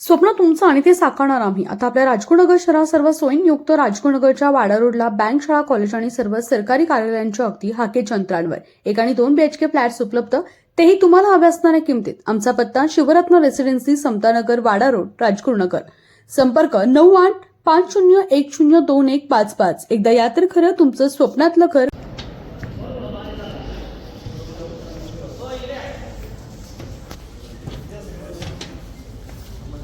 स्वप्न तुमचं आणि ते साकारणार आम्ही. आता आपल्या राजगुरुनगर शहरात सर्व सोयींयुक्त राजगुरुनगरच्या वाडा रोडला बँक शाळा कॉलेज आणि सर्व सरकारी कार्यालयांच्या अगदी हाकेच्या अंतरांवर एक आणि दोन बीएचके फ्लॅट्स उपलब्ध तेही तुम्हाला हव्या असणाऱ्या किमतीत. आमचा पत्ता शिवरत्न रेसिडेन्सी समतानगर वाडा रोड राजगुरुनगर संपर्क नऊ आठ पाच शून्य एक शून्य दोन एक पाच पाच. एकदा या तर खरं तुमचं स्वप्नातलं घर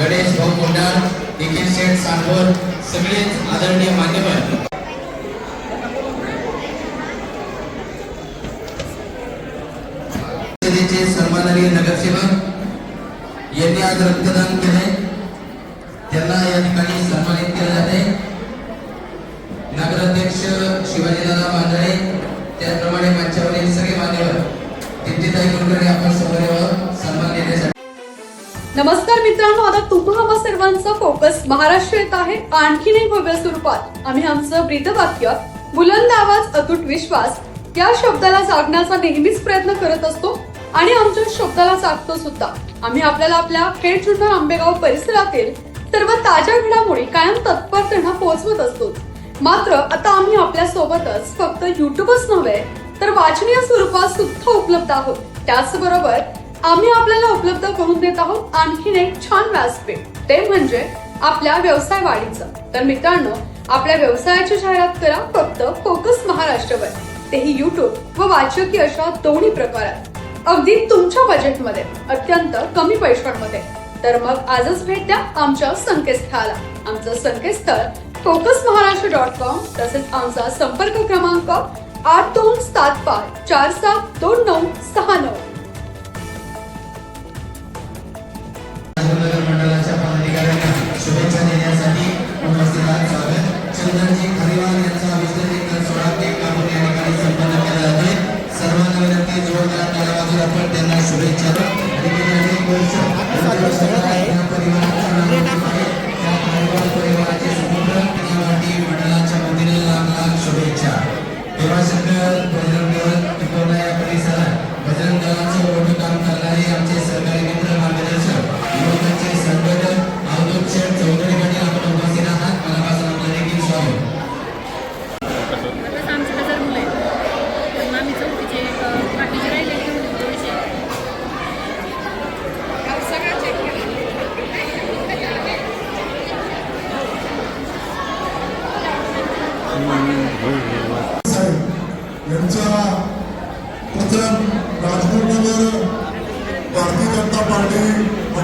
गणेश भाऊ कोंडार निखिल शेठ सांगोर सगळेच आदरणीय मान्यवर. सन्माननीय नगरसेवक यांनी आज रक्तदान केले त्यांना या ठिकाणी सन्मानित केले जाते. नगराध्यक्ष शिवाजीदादा मांजळे त्याचप्रमाणे मंचावरील सगळे मान्यवर तिथे कुलकर्णी आपण समोर नमस्कार मित्रांनो आता तुम्हा सर्वांचा फोकस महाराष्ट्र येत आहे. आणखीन एक भव्य स्वरूपात आम्ही आमचं ब्रीदवाक्य बुलंद आवाज अतूट विश्वास या शब्दाला जागण्याचा नेहमीच प्रयत्न करत असतो आणि आमच्या शब्दाला जागतो सुद्धा. आम्ही आपल्याला आपल्या खेड जुन्नर आंबेगाव परिसरातील सर्व ताज्या घडामोडी कायम तत्परतेनं पोहोचवत असतो. मात्र आता आम्ही आपल्या सोबतच फक्त युट्यूबच नव्हे तर वाचनीय स्वरूपात सुद्धा उपलब्ध आहोत. त्याचबरोबर आम्ही आपल्याला उपलब्ध करून देत आहोत आणखीन एक छान व्यासपीठ. ते म्हणजे आपल्या व्यवसाय वाढीचं. तर मित्रांनो आपल्या व्यवसायाची जाहिरात करा फक्त फोकस महाराष्ट्रवर. तेही युट्यूब व वाचकी अशा दोन्ही प्रकारात. अगदी तुमच्या बजेटमध्ये अत्यंत कमी पैशांमध्ये. तर मग आजच भेट द्या आमच्या संकेतस्थळाला. आमचं संकेतस्थळ फोकस महाराष्ट्र डॉट कॉम तसेच आमचा संपर्क क्रमांक आठ दोन सात पाच चार सात दोन नऊ सहा नऊ. Ευχαριστώ.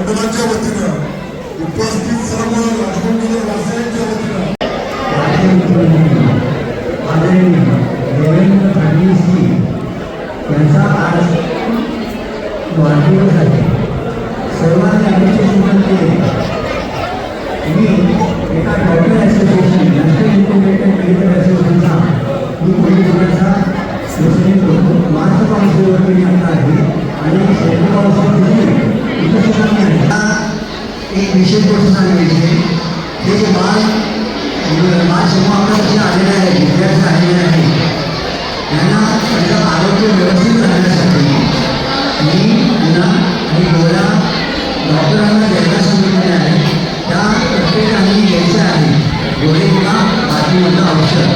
मंडळाच्या वतीनं उपस्थित सर्व राजगुरुनगर वासियांच्या वतीनं. देवेंद्र फडणवीसजी यांचा आज वाढदिवस आहे. सर्वांनी अभिषेक सुमन केले मी एका doctor association national integrated medical असोसिएशनचा मी मार्च आहे आणि एक विशेष गोष्ट सांगायची आहे हे जे बाल बाल समूहाकडे आलेले आहे विद्यार्थी आलेले आहे त्यांना त्यांचं आरोग्य व्यवस्थित राहण्यासाठी मी त्यांना आणि गोळ्या डॉक्टरांना द्यायला सांगितलेल्या आहे. त्या प्रत्येकाने घ्यायच्या आहे. गोळे किंवा बातमीमधलं औषध.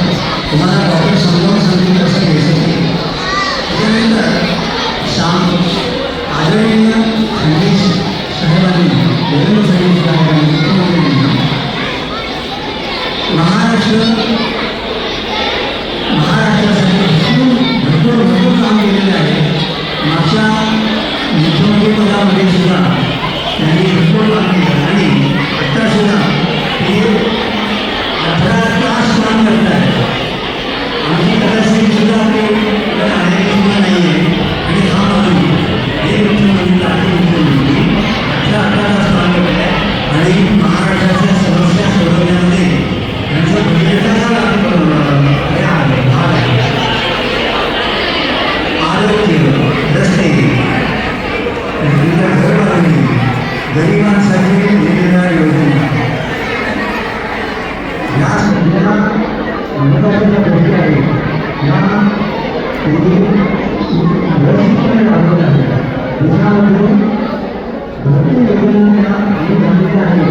तुम्हाला डॉक्टर समजावून सांगितलं असं घ्यायचं त्याच्यानंतर शाम आदरणीय खंडेश साहेबांनी ఏదో సహించడానికి మహారాష్ట్ర మహారాష్ట్ర సైనికులు భక్తులు భక్తులు నాకు వెళ్ళాలి మధ్య ముఖ్యమంత్రి కూడా వేసిన దాన్ని భక్తులు కానీ అత్తాసిగా गरिबांसाठी वेगवेगळ्या योजना या सगळ्या महत्त्वाच्या गोष्टी आहेत या त्यांनी व्यवस्थितपणे राबवल्या आहेत देशामध्ये भरपूर योजनांना आम्ही झालेल्या आहेत